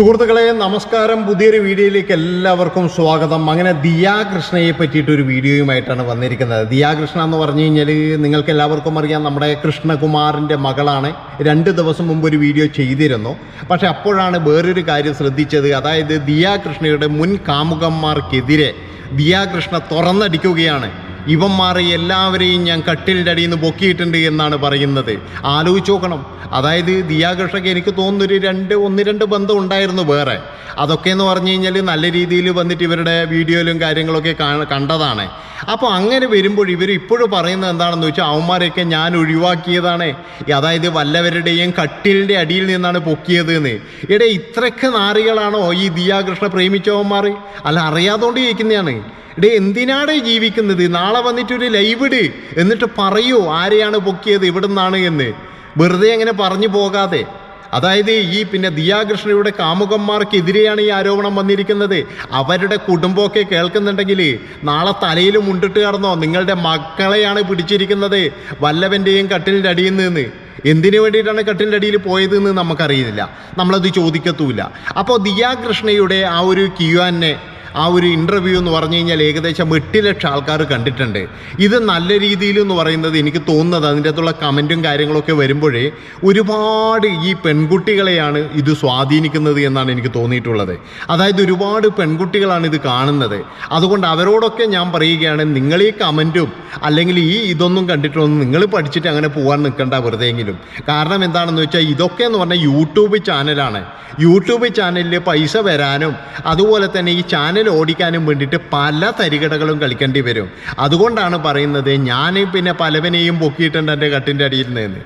സുഹൃത്തുക്കളെ നമസ്കാരം. പുതിയൊരു വീഡിയോയിലേക്ക് എല്ലാവർക്കും സ്വാഗതം. അങ്ങനെ ദിയാകൃഷ്ണയെ പറ്റിയിട്ടൊരു വീഡിയോയുമായിട്ടാണ് വന്നിരിക്കുന്നത്. ദിയാകൃഷ്ണ എന്ന് പറഞ്ഞു കഴിഞ്ഞാൽ നിങ്ങൾക്ക് എല്ലാവർക്കും അറിയാം നമ്മുടെ കൃഷ്ണകുമാറിന്റെ മകളാണ്. രണ്ട് ദിവസം മുമ്പ് ഒരു വീഡിയോ ചെയ്തിരുന്നു. പക്ഷെ അപ്പോഴാണ് വേറൊരു കാര്യം ശ്രദ്ധിച്ചത്. അതായത് ദിയാകൃഷ്ണയുടെ മുൻ കാമുകന്മാർക്കെതിരെ ദിയാകൃഷ്ണ തുറന്നടിക്കുകയാണ്. ഇവന്മാരെ എല്ലാവരെയും ഞാൻ കട്ടിലിന്റെ അടിയിൽ നിന്ന് പൊക്കിയിട്ടുണ്ട് എന്നാണ് പറയുന്നത്. ആലോചിച്ച് നോക്കണം. അതായത് ദിയാകൃഷ്ണയ്ക്ക് എനിക്ക് തോന്നുന്നു ഒരു രണ്ട് ഒന്ന് രണ്ട് ബന്ധം ഉണ്ടായിരുന്നു വേറെ. അതൊക്കെ എന്ന് പറഞ്ഞു കഴിഞ്ഞാൽ നല്ല രീതിയിൽ വന്നിട്ട് ഇവരുടെ വീഡിയോയിലും കാര്യങ്ങളൊക്കെ കണ്ടതാണ്. അപ്പോൾ അങ്ങനെ വരുമ്പോൾ ഇവർ ഇപ്പോഴും പറയുന്നത് എന്താണെന്ന് വെച്ചാൽ അവന്മാരെയൊക്കെ ഞാൻ ഒഴിവാക്കിയതാണ്. അതായത് വല്ലവരുടെയും കട്ടിലിന്റെ അടിയിൽ നിന്നാണ് പൊക്കിയത് എന്ന് എടേ ഇത്രയ്ക്ക് നാറികളാണോ ഈ ദിയാകൃഷ്ണ പ്രേമിച്ചവന്മാർ അല്ല അറിയാതുകൊണ്ട് ചോദിക്കുന്നതാണ്. ഡേ എന്തിനാണ് ജീവിക്കുന്നത്? നാളെ വന്നിട്ടൊരു ലൈവ് ഇട്. എന്നിട്ട് പറയൂ ആരെയാണ് പൊക്കിയത് ഇവിടുന്നാണ് എന്ന്. വെറുതെ അങ്ങനെ പറഞ്ഞു പോകാതെ. അതായത് ഈ പിന്നെ ദിയാകൃഷ്ണയുടെ കാമുകന്മാർക്കെതിരെയാണ് ഈ ആരോപണം വന്നിരിക്കുന്നത്. അവരുടെ കുടുംബമൊക്കെ കേൾക്കുന്നുണ്ടെങ്കിൽ നാളെ തലയിൽ മുണ്ടിട്ട് കടന്നോ നിങ്ങളുടെ മക്കളെയാണ് പിടിച്ചിരിക്കുന്നത് വല്ലവന്റെയും കട്ടിലിന്റെ അടിയിൽ നിന്ന്. എന്തിനു വേണ്ടിയിട്ടാണ് കട്ടിലിന്റെ അടിയിൽ പോയത് എന്ന് നമുക്കറിയില്ല നമ്മളത് ചോദിക്കത്തുമില്ല അപ്പോൾ ദിയാകൃഷ്ണയുടെ ആ ഒരു ക്യു ആ ഒരു ഇന്റർവ്യൂ എന്ന് പറഞ്ഞു കഴിഞ്ഞാൽ ഏകദേശം എട്ട് ലക്ഷം ആൾക്കാർ കണ്ടിട്ടുണ്ട്. ഇത് നല്ല രീതിയിൽ എന്ന് പറയുന്നത് എനിക്ക് തോന്നുന്നത് അതിന്റെ അകത്തുള്ള കമന്റും കാര്യങ്ങളൊക്കെ വരുമ്പോഴേ ഒരുപാട് ഈ പെൺകുട്ടികളെയാണ് ഇത് സ്വാധീനിക്കുന്നത് എന്നാണ് എനിക്ക് തോന്നിയിട്ടുള്ളത്. അതായത് ഒരുപാട് പെൺകുട്ടികളാണ് ഇത് കാണുന്നത്. അതുകൊണ്ട് അവരോടൊക്കെ ഞാൻ പറയുകയാണ് നിങ്ങൾ ഈ കമന്റും അല്ലെങ്കിൽ ഈ ഇതൊന്നും കണ്ടിട്ടൊന്നും നിങ്ങൾ പഠിച്ചിട്ട് അങ്ങനെ പോകാൻ നിൽക്കണ്ട വെറുതെയെങ്കിലും കാരണം എന്താണെന്ന് വെച്ചാൽ ഇതൊക്കെ എന്ന് പറഞ്ഞാൽ യൂട്യൂബ് ചാനലാണ്. യൂട്യൂബ് ചാനലിൽ പൈസ വരാനും അതുപോലെ തന്നെ ഈ ചാനൽ ഓടിക്കാനും വേണ്ടിയിട്ട് പല തരികടകളും കളിക്കേണ്ടി വരും. അതുകൊണ്ടാണ് പറയുന്നത് ഞാൻ പിന്നെ പലവനെയും പൊക്കിയിട്ടുണ്ട് എന്റെ കട്ടിന്റെ അടിയിൽ നിന്ന്.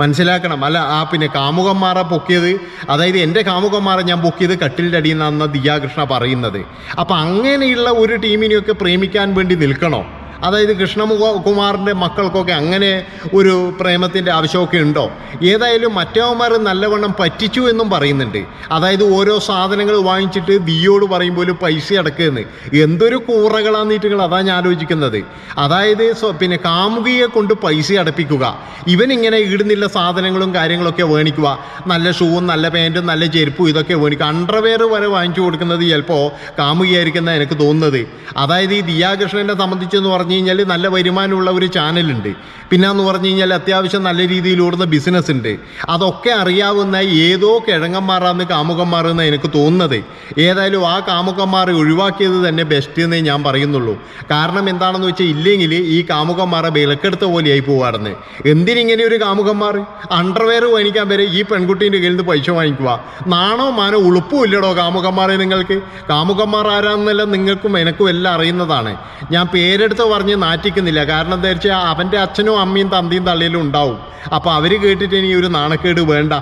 മനസ്സിലാക്കണം. അല്ല ആ പിന്നെ കാമുകന്മാരെ പൊക്കിയത്. അതായത് എന്റെ കാമുകന്മാരെ ഞാൻ പൊക്കിയത് കട്ടിലിന്റെ അടിയിൽ നിന്നാണെന്ന് ദിയാകൃഷ്ണ പറയുന്നത്. അപ്പം അങ്ങനെയുള്ള ഒരു ടീമിനെയൊക്കെ പ്രേമിക്കാൻ വേണ്ടി നിൽക്കണോ? അതായത് കൃഷ്ണമുഖ കുമാറിന്റെ മക്കൾക്കൊക്കെ അങ്ങനെ ഒരു പ്രേമത്തിന്റെ ആവശ്യമൊക്കെ ഉണ്ടോ? ഏതായാലും മറ്റവന്മാർ നല്ലവണ്ണം പറ്റിച്ചു എന്നും പറയുന്നുണ്ട്. അതായത് ഓരോ സാധനങ്ങൾ വാങ്ങിച്ചിട്ട് ദിയോട് പറയുമ്പോൾ പൈസ അടക്കുമെന്ന് എന്തൊരു കൂറകളാന്നിട്ടുകൾ അതാ ഞാൻ ആലോചിക്കുന്നത് അതായത് പിന്നെ കാമുകിയെ കൊണ്ട് പൈസ അടപ്പിക്കുക. ഇവനിങ്ങനെ ഇടുന്നില്ല സാധനങ്ങളും കാര്യങ്ങളൊക്കെ വേണിക്കുക. നല്ല ഷൂവും നല്ല പാന്റും നല്ല ചെരുപ്പും ഇതൊക്കെ വേണിക്കുക. അണ്ടർവെയർ വരെ വാങ്ങിച്ചു കൊടുക്കുന്നത് ചിലപ്പോൾ കാമുകിയായിരിക്കുന്ന എനിക്ക് തോന്നുന്നത്. അതായത് ഈ ദിയാകൃഷ്ണനെ സംബന്ധിച്ചെന്ന് പറഞ്ഞു കഴിഞ്ഞാൽ നല്ല വരുമാനമുള്ള ഒരു ചാനലുണ്ട്. പിന്നെ എന്ന് പറഞ്ഞു കഴിഞ്ഞാൽ അത്യാവശ്യം നല്ല രീതിയിൽ ഓടുന്ന ബിസിനസ് ഉണ്ട് അതൊക്കെ അറിയാവുന്ന ഏതോ കിഴങ്ങന്മാരാന്ന് കാമുകന്മാർ എന്ന് എനിക്ക് തോന്നുന്നത്. ഏതായാലും ആ കാമുകന്മാരെ ഒഴിവാക്കിയത് തന്നെ ബെസ്റ്റ് എന്നേ ഞാൻ പറയുന്നുള്ളൂ. കാരണം എന്താണെന്ന് വെച്ചാൽ ഇല്ലെങ്കിൽ ഈ കാമുകന്മാരെ വിലക്കെടുത്ത പോലെയായി പോവാറുണ്ട് എന്തിനിങ്ങനെ ഒരു കാമുകന്മാർ? അണ്ടർവെയർ വാങ്ങിക്കാൻ വരെ ഈ പെൺകുട്ടീന്റെ കയ്യിൽ നിന്ന് പൈസ വാങ്ങിക്കുക നാണോ മാനോ ഉളുപ്പും ഇല്ലടോ കാമുകന്മാരെ നിങ്ങൾക്ക്? കാമുകന്മാർ ആരാന്നല്ല നിങ്ങൾക്കും എനക്കും എല്ലാം അറിയുന്നതാണ്. ഞാൻ പേരെടുത്ത് പറഞ്ഞ് നാറ്റിക്കുന്നില്ല. കാരണം എന്താ വെച്ചാൽ അവന്റെ അച്ഛനും അമ്മയും തന്തിയും തള്ളിയിലും ഉണ്ടാവും. അപ്പോൾ അവർ കേട്ടിട്ട് ഇനി ഒരു നാണക്കേട് വേണ്ട.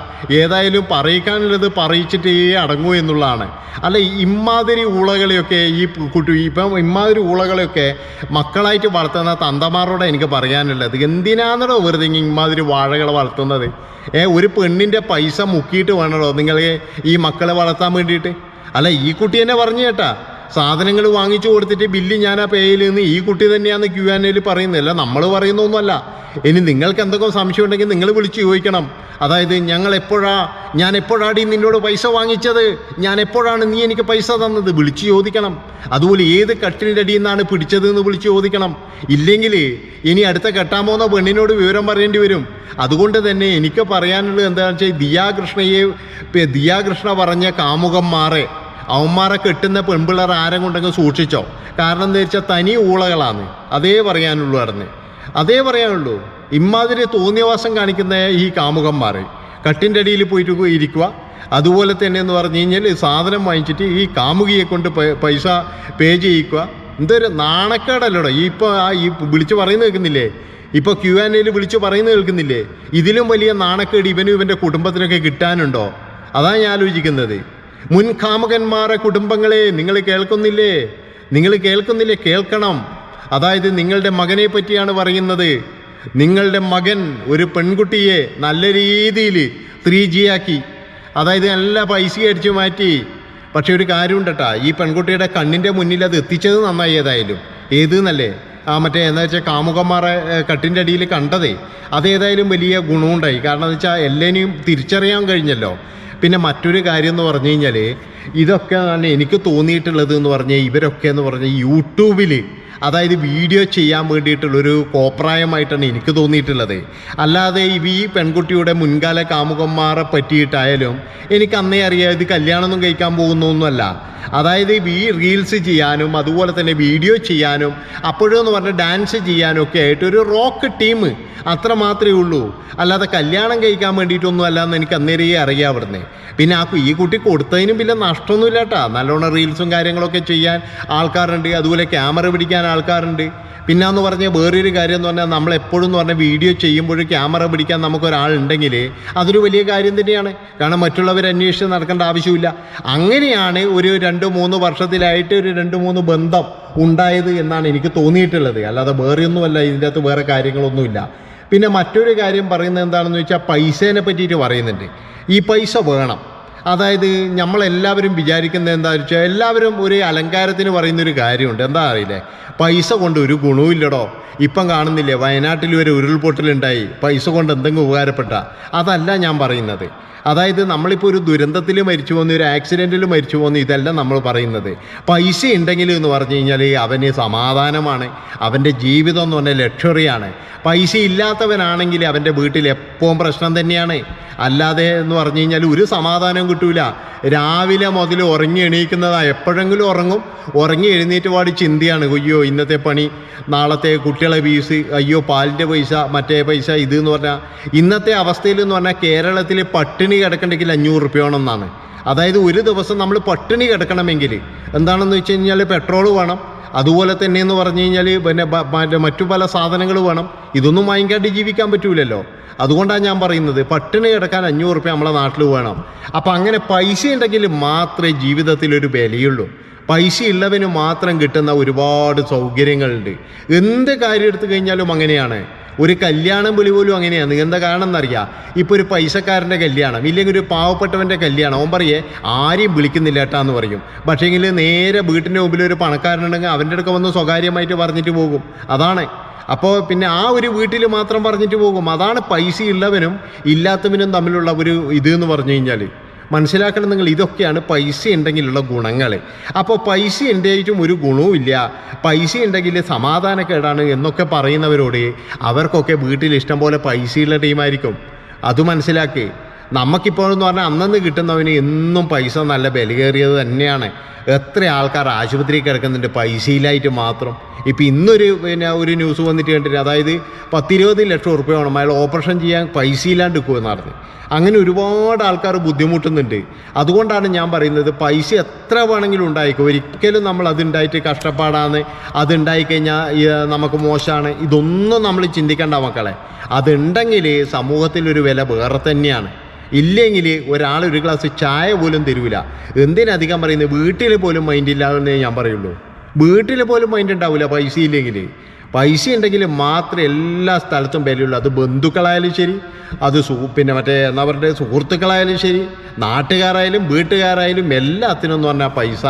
ഏതായാലും പറയിക്കാനുള്ളത് പറയിച്ചിട്ടേ അടങ്ങൂ എന്നുള്ളതാണ്. അല്ല ഇമ്മാതിരി ഊളകളെയൊക്കെ ഈ കുട്ടി ഇപ്പം ഇമ്മാതിരി ഊളകളെയൊക്കെ മക്കളായിട്ട് വളർത്തുന്ന തന്തമാരോടെ എനിക്ക് പറയാനുള്ളത്. എന്തിനാണെന്നോ വെറുതെ ഇമ്മാതിരി വാഴകളെ വളർത്തുന്നത്? ഏ ഒരു പെണ്ണിന്റെ പൈസ മുക്കിയിട്ട് വേണമല്ലോ നിങ്ങൾ ഈ മക്കളെ വളർത്താൻ വേണ്ടിയിട്ട്? അല്ല ഈ കുട്ടി തന്നെ പറഞ്ഞു കേട്ടാ. സാധനങ്ങൾ വാങ്ങിച്ചു കൊടുത്തിട്ട് ബില്ല് ഞാൻ ആ പേയിൽ നിന്ന് ഈ കുട്ടി തന്നെയാണ് ക്യു ആൻ എയിൽ പറയുന്നില്ല നമ്മൾ പറയുന്നൊന്നുമല്ല ഇനി നിങ്ങൾക്ക് എന്തൊക്കെ സംശയം ഉണ്ടെങ്കിൽ നിങ്ങൾ വിളിച്ച് ചോദിക്കണം. അതായത് ഞങ്ങൾ എപ്പോഴാ ഞാൻ എപ്പോഴാടി നിന്നോട് പൈസ വാങ്ങിച്ചത്? ഞാൻ എപ്പോഴാണ് നീ എനിക്ക് പൈസ തന്നത്? വിളിച്ച് ചോദിക്കണം. അതുപോലെ ഏത് കട്ടിന്റെ അടിയിൽ നിന്നാണ് പിടിച്ചത് എന്ന് വിളിച്ച് ചോദിക്കണം. ഇല്ലെങ്കിൽ ഇനി അടുത്ത കെട്ടാൻ പോകുന്ന പെണ്ണിനോട് വിവരം പറയേണ്ടി വരും. അതുകൊണ്ട് തന്നെ എനിക്ക് പറയാനുള്ളത് എന്താണെന്ന് വെച്ചാൽ ദിയാകൃഷ്ണയെ ദിയാകൃഷ്ണ പറഞ്ഞ കാമുകന്മാരെ അവന്മാരെ കെട്ടുന്ന പെൺപിള്ളേർ ആരും കൊണ്ടെങ്കിൽ സൂക്ഷിച്ചോ? കാരണം എന്താ വെച്ചാൽ തനി ഊളകളാണ് അതേ പറയാനുള്ളൂ അറിഞ്ഞ് അതേ പറയാനുള്ളൂ. ഇമ്മാതിരി തോന്നിയവാസം കാണിക്കുന്ന ഈ കാമുകന്മാർ കട്ടിന്റെ അടിയിൽ പോയിട്ട് ഇരിക്കുക. അതുപോലെ തന്നെ എന്ന് പറഞ്ഞു കഴിഞ്ഞാൽ സാധനം വാങ്ങിച്ചിട്ട് ഈ കാമുകിയെ കൊണ്ട് പൈസ പേ ചെയ്യിക്കുക. എന്തൊരു നാണക്കേടല്ലോടോ. ഈ ഇപ്പോൾ ആ ഈ വിളിച്ച് പറയുന്നത് കേൾക്കുന്നില്ലേ? ഇപ്പോൾ ക്യു ആൻ എയിൽ വിളിച്ച് പറയുന്നത് കേൾക്കുന്നില്ലേ? ഇതിലും വലിയ നാണക്കേട് ഇവനും ഇവന്റെ കുടുംബത്തിനൊക്കെ കിട്ടാനുണ്ടോ? അതാണ് ഞാൻ ആലോചിക്കുന്നത്. മുൻ കാമുകന്മാരെ കുടുംബങ്ങളെ നിങ്ങൾ കേൾക്കുന്നില്ലേ? നിങ്ങൾ കേൾക്കുന്നില്ലേ? കേൾക്കണം. അതായത് നിങ്ങളുടെ മകനെ പറ്റിയാണ് പറയുന്നത്. നിങ്ങളുടെ മകൻ ഒരു പെൺകുട്ടിയെ നല്ല രീതിയിൽ ത്രീ ആക്കി അതായത് നല്ല പൈസ അടിച്ചു മാറ്റി. പക്ഷെ ഒരു കാര്യമുണ്ട് കേട്ടാ ഈ പെൺകുട്ടിയുടെ കണ്ണിന്റെ മുന്നിൽ അത് എത്തിച്ചത് നന്നായി ഏതായാലും. ഏത് എന്നല്ലേ ആ മറ്റേ എന്താ വെച്ചാൽ കാമുകന്മാരെ കട്ടിന്റെ അടിയിൽ കണ്ടതേ. അതേതായാലും വലിയ ഗുണമുണ്ടായി. കാരണം എന്ന് വെച്ചാൽ എല്ലാവരെയും തിരിച്ചറിയാൻ കഴിഞ്ഞല്ലോ. പിന്നെ മറ്റൊരു കാര്യം എന്ന് പറഞ്ഞു കഴിഞ്ഞാൽ ഇതൊക്കെ എനിക്ക് തോന്നിയിട്ടുള്ളത് എന്ന് പറഞ്ഞാൽ ഇവരൊക്കെ എന്ന് പറഞ്ഞാൽ യൂട്യൂബിൽ അതായത് വീഡിയോ ചെയ്യാൻ വേണ്ടിയിട്ടുള്ളൊരു കോപ്രായമായിട്ടാണ് എനിക്ക് തോന്നിയിട്ടുള്ളത്. അല്ലാതെ ഈ പെൺകുട്ടിയുടെ മുൻകാല കാമുകന്മാരെ പറ്റിയിട്ടായാലും എനിക്ക് അന്നേ അറിയാം ഇത് കല്യാണമൊന്നും കഴിക്കാൻ പോകുന്നൊന്നുമല്ല. അതായത് ഈ റീൽസ് ചെയ്യാനും അതുപോലെ തന്നെ വീഡിയോ ചെയ്യാനും അപ്പോഴെന്ന് പറഞ്ഞാൽ ഡാൻസ് ചെയ്യാനും ഒക്കെ ആയിട്ട് ഒരു റോക്ക് ടീം അത്ര മാത്രമേ ഉള്ളൂ. അല്ലാതെ കല്യാണം കഴിക്കാൻ വേണ്ടിയിട്ടൊന്നും അല്ല എന്ന് എനിക്ക് അന്നേരേ അറിയാം അവിടുന്ന്. പിന്നെ ആ ഈ കുട്ടി കൊടുത്തതിനും പിന്നെ നഷ്ടമൊന്നുമില്ല കേട്ടാ നല്ലോണം റീൽസും കാര്യങ്ങളൊക്കെ ചെയ്യാൻ ആൾക്കാരുണ്ട്. അതുപോലെ ക്യാമറ പിടിക്കാൻ ആൾക്കാരുണ്ട്. പിന്നെ എന്ന് പറഞ്ഞാൽ വേറൊരു കാര്യം എന്ന് പറഞ്ഞാൽ നമ്മൾ എപ്പോഴും എന്ന് പറഞ്ഞാൽ വീഡിയോ ചെയ്യുമ്പോൾ ക്യാമറ പിടിക്കാൻ നമുക്കൊരാളുണ്ടെങ്കിൽ അതൊരു വലിയ കാര്യം തന്നെയാണ്. കാരണം മറ്റുള്ളവർ അന്വേഷിച്ച് നടക്കേണ്ട ആവശ്യമില്ല. അങ്ങനെയാണ് ഒരു രണ്ട് മൂന്ന് വർഷത്തിലായിട്ട് ഒരു രണ്ട് മൂന്ന് ബന്ധം ഉണ്ടായത് എന്നാണ് എനിക്ക് തോന്നിയിട്ടുള്ളത്. അല്ലാതെ വേറെയൊന്നുമല്ല ഇതിന്റെ അകത്ത് വേറെ കാര്യങ്ങളൊന്നുമില്ല. പിന്നെ മറ്റൊരു കാര്യം പറയുന്നത് എന്താണെന്ന് വെച്ചാൽ പൈസേനെ പറ്റിയിട്ട് പറയുന്നുണ്ട്. ഈ പൈസ വേണം. അതായത് നമ്മളെല്ലാവരും വിചാരിക്കുന്നത് എന്താ വെച്ചാൽ എല്ലാവരും ഒരു അലങ്കാരത്തിന് പറയുന്നൊരു കാര്യമുണ്ട്. എന്താ അറിയില്ലേ? പൈസ കൊണ്ട് ഒരു ഗുണവുമില്ലടോ ഇപ്പം കാണുന്നില്ലേ വയനാട്ടിൽ ഒരു ഉരുൾപൊട്ടലുണ്ടായി. പൈസ കൊണ്ട് എന്തെങ്കിലും ഉപകാരപ്പെട്ട. അതല്ല ഞാൻ പറയുന്നത്. അതായത് നമ്മളിപ്പോൾ ഒരു ദുരന്തത്തിൽ മരിച്ചു പോകുന്നു ഒരു ആക്സിഡന്റിൽ മരിച്ചു പോകുന്നു ഇതല്ല നമ്മൾ പറയുന്നത്. പൈസ ഉണ്ടെങ്കിൽ എന്ന് പറഞ്ഞു കഴിഞ്ഞാൽ അവന് സമാധാനമാണ് അവന്റെ ജീവിതം എന്ന് പറഞ്ഞാൽ ലക്ഷറിയാണ്. പൈസ ഇല്ലാത്തവനാണെങ്കിൽ അവന്റെ വീട്ടിൽ എപ്പോഴും പ്രശ്നം തന്നെയാണ്. അല്ലാതെ എന്ന് പറഞ്ഞു കഴിഞ്ഞാൽ ഒരു സമാധാനം കിട്ടൂല. രാവിലെ മുതൽ ഉറങ്ങി എണീക്കുന്നതാ എപ്പോഴെങ്കിലും ഉറങ്ങും. ഉറങ്ങി എഴുന്നേറ്റ് പാടി ചിന്തയാണ്. അയ്യോ ഇന്നത്തെ പണി നാളത്തെ കുട്ടികളെ ഫീസ് അയ്യോ പാലിന്റെ പൈസ മറ്റേ പൈസ ഇത് എന്ന് പറഞ്ഞാൽ ഇന്നത്തെ അവസ്ഥയിൽ എന്ന് പറഞ്ഞാൽ കേരളത്തിൽ പട്ടിണി കിടക്കണ്ടെങ്കിൽ അഞ്ഞൂറ് റുപ്യ അതായത് ഒരു ദിവസം നമ്മൾ പട്ടിണി കിടക്കണമെങ്കിൽ എന്താണെന്ന് വെച്ച് കഴിഞ്ഞാൽ പെട്രോൾ വേണം. അതുപോലെ തന്നെ എന്ന് പറഞ്ഞു കഴിഞ്ഞാൽ പിന്നെ മറ്റു പല സാധനങ്ങൾ വേണം. ഇതൊന്നും വാങ്ങിക്കാണ്ട് ജീവിക്കാൻ പറ്റൂലല്ലോ. അതുകൊണ്ടാണ് ഞാൻ പറയുന്നത് പട്ടിണി കിടക്കാൻ അഞ്ഞൂറ് റുപ്യ നമ്മളെ നാട്ടിൽ വേണം. അപ്പം അങ്ങനെ പൈസ ഉണ്ടെങ്കിൽ മാത്രമേ ജീവിതത്തിൽ ഒരു വിലയുള്ളൂ പൈസ ഉള്ളവന് മാത്രം കിട്ടുന്ന ഒരുപാട് സൗകര്യങ്ങളുണ്ട്. എന്ത് കാര്യം എടുത്തു കഴിഞ്ഞാലും അങ്ങനെയാണ്. ഒരു കല്യാണം വിളി പോലും അങ്ങനെയാണ്. എന്താ കാരണം എന്നറിയാം? ഒരു പൈസക്കാരന്റെ കല്യാണം ഇല്ലെങ്കിൽ ഒരു പാവപ്പെട്ടവന്റെ കല്യാണം. അവൻ പറയേ ആരെയും വിളിക്കുന്നില്ല ഏട്ടാ എന്ന് പറയും. പക്ഷേങ്കിൽ നേരെ വീട്ടിന്റെ മുമ്പിൽ ഒരു പണക്കാരനുണ്ടെങ്കിൽ അവന്റെ അടുക്ക വന്ന് സ്വകാര്യമായിട്ട് പറഞ്ഞിട്ട് പോകും. അതാണ്. അപ്പോൾ പിന്നെ ആ ഒരു വീട്ടിൽ മാത്രം പറഞ്ഞിട്ട് പോകും. അതാണ് പൈസ ഉള്ളവനും ഇല്ലാത്തവനും തമ്മിലുള്ള ഒരു ഇത് എന്ന് പറഞ്ഞു കഴിഞ്ഞാൽ മനസ്സിലാക്കണം നിങ്ങൾ ഇതൊക്കെയാണ് പൈസ ഉണ്ടെങ്കിലുള്ള ഗുണങ്ങൾ. അപ്പോൾ പൈസ ഉണ്ടായിട്ടും ഒരു ഗുണവുമില്ല പൈസ ഉണ്ടെങ്കിൽ സമാധാനക്കേടാണ് എന്നൊക്കെ പറയുന്നവരോട് അവർക്കൊക്കെ വീട്ടിൽ ഇഷ്ടം പോലെ പൈസയുള്ള ടീമായിരിക്കും. അത് മനസ്സിലാക്കി. നമുക്കിപ്പോൾ എന്ന് പറഞ്ഞാൽ അന്നന്ന് കിട്ടുന്നവന് എന്നും പൈസ നല്ല ബലികേറിയത് തന്നെയാണ്. എത്ര ആൾക്കാർ ആശുപത്രിയിൽ കിടക്കുന്നുണ്ട് പൈസയിലായിട്ട് മാത്രം. ഇപ്പോൾ ഇന്നൊരു പിന്നെ ഒരു ന്യൂസ് വന്നിട്ട് കണ്ടിട്ട് അതായത് പത്തിരുപത് ലക്ഷം ഉറുപ്പ്യ അയാൾ ഓപ്പറേഷൻ ചെയ്യാൻ പൈസ ഇല്ലാണ്ട് നിൽക്കുമെന്ന് പറഞ്ഞു. അങ്ങനെ ഒരുപാട് ആൾക്കാർ ബുദ്ധിമുട്ടുന്നുണ്ട്. അതുകൊണ്ടാണ് ഞാൻ പറയുന്നത് പൈസ എത്ര വേണമെങ്കിലും ഉണ്ടായിക്കോ. ഒരിക്കലും നമ്മൾ അതുണ്ടായിട്ട് കഷ്ടപ്പാടാണ്. അതുണ്ടായിക്കഴിഞ്ഞാൽ നമുക്ക് മോശമാണ്. ഇതൊന്നും നമ്മൾ ചിന്തിക്കേണ്ട മക്കളെ. അതുണ്ടെങ്കിൽ സമൂഹത്തിലൊരു വില വേറെ തന്നെയാണ്. ഇല്ലെങ്കിൽ ഒരാൾ ഒരു ഗ്ലാസ് ചായ പോലും തരൂല. എന്തിനധികം പറയുന്നത്? വീട്ടിൽ പോലും മൈൻഡ് ഇല്ല ഞാൻ പറയുള്ളൂ. വീട്ടിൽ പോലും മൈൻഡ് ഉണ്ടാവില്ല പൈസ ഇല്ലെങ്കിൽ. പൈസ ഉണ്ടെങ്കിൽ മാത്രം എല്ലാ സ്ഥലത്തും വിലയുള്ളൂ അത് ബന്ധുക്കളായാലും ശരി അത് സു പിന്നെ മറ്റേ എന്നാ പറയുക സുഹൃത്തുക്കളായാലും ശരി നാട്ടുകാരായാലും വീട്ടുകാരായാലും എല്ലാത്തിനും എന്ന് പറഞ്ഞാൽ പൈസ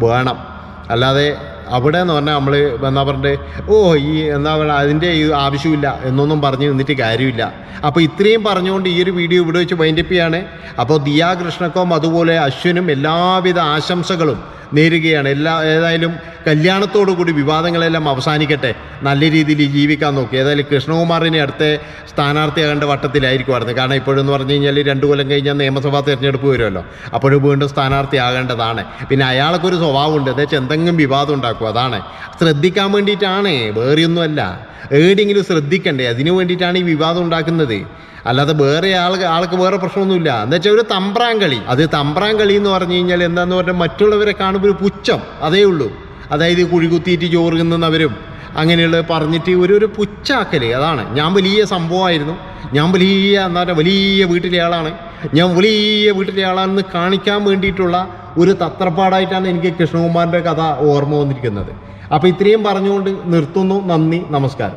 വേണം. അല്ലാതെ അവിടെ എന്ന് പറഞ്ഞാൽ നമ്മൾ എന്നാ പറഞ്ഞത് ഓ ഈ എന്താ പറയുക അതിന്റെ ഈ ആവശ്യമില്ല എന്നൊന്നും പറഞ്ഞ് നിന്നിട്ട് കാര്യമില്ല. അപ്പോൾ ഇത്രയും പറഞ്ഞുകൊണ്ട് ഈ ഒരു വീഡിയോ ഇവിടെ വെച്ച് വൈൻഡപ്പ് ചെയ്യാണ്. അപ്പോൾ ദിയാ കൃഷ്ണക്കും അതുപോലെ അശ്വിനും എല്ലാവിധ ആശംസകളും നേരുകയാണ്. എല്ലാ ഏതായാലും കല്യാണത്തോടു കൂടി വിവാദങ്ങളെല്ലാം അവസാനിക്കട്ടെ. നല്ല രീതിയിൽ ജീവിക്കാൻ നോക്കി. ഏതായാലും കൃഷ്ണകുമാറിനെ അടുത്ത സ്ഥാനാർത്ഥിയാകേണ്ട വട്ടത്തിലായിരിക്കുമായിരുന്നു കാരണം ഇപ്പോഴെന്ന് പറഞ്ഞു കഴിഞ്ഞാൽ രണ്ട് കൊല്ലം കഴിഞ്ഞാൽ നിയമസഭാ തെരഞ്ഞെടുപ്പ് വരുമല്ലോ. അപ്പോഴും വീണ്ടും സ്ഥാനാർത്ഥിയാകേണ്ടതാണ് പിന്നെ അയാൾക്കൊരു സ്വഭാവമുണ്ട്. എന്താ വെച്ചാൽ എന്തെങ്കിലും വിവാദം ഉണ്ടാക്കും. അതാണ്. ശ്രദ്ധിക്കാൻ വേണ്ടിയിട്ടാണ്. വേറെയൊന്നുമല്ല. ഏടെങ്കിലും ശ്രദ്ധിക്കണ്ടേ? അതിനു വേണ്ടിയിട്ടാണ് ഈ വിവാദം ഉണ്ടാക്കുന്നത്. അല്ലാതെ വേറെ ആൾ ആൾക്ക് വേറെ പ്രശ്നമൊന്നുമില്ല. എന്ന് വെച്ചാൽ ഒരു തമ്പ്രാങ്കളി. അത് തമ്പ്രാങ്കളി എന്ന് പറഞ്ഞു കഴിഞ്ഞാൽ എന്താന്ന് പറഞ്ഞാൽ മറ്റുള്ളവരെ കാണുമ്പോൾ ഒരു പുച്ഛം. അതേ ഉള്ളൂ. അതായത് കുഴികുത്തിയിട്ട് ചോറ് തിന്നുന്നവരും അങ്ങനെയുള്ള പറഞ്ഞിട്ട് ഒരു ഒരു പുച്ഛാക്കൽ. അതാണ്. ഞാൻ വലിയ സംഭവമായിരുന്നു. ഞാൻ വലിയ എന്താ പറയുക വലിയ വീട്ടിലെ ആളാണ്. ഞാൻ വലിയ വീട്ടിലെ ആളാണെന്ന് കാണിക്കാൻ വേണ്ടിയിട്ടുള്ള ഒരു തത്രപ്പാടായിട്ടാണ് എനിക്ക് കൃഷ്ണകുമാറിന്റെ കഥ ഓർമ്മ വന്നിരിക്കുന്നത്. അപ്പോൾ ഇത്രയും പറഞ്ഞുകൊണ്ട് നിർത്തുന്നു. നന്ദി. നമസ്കാരം.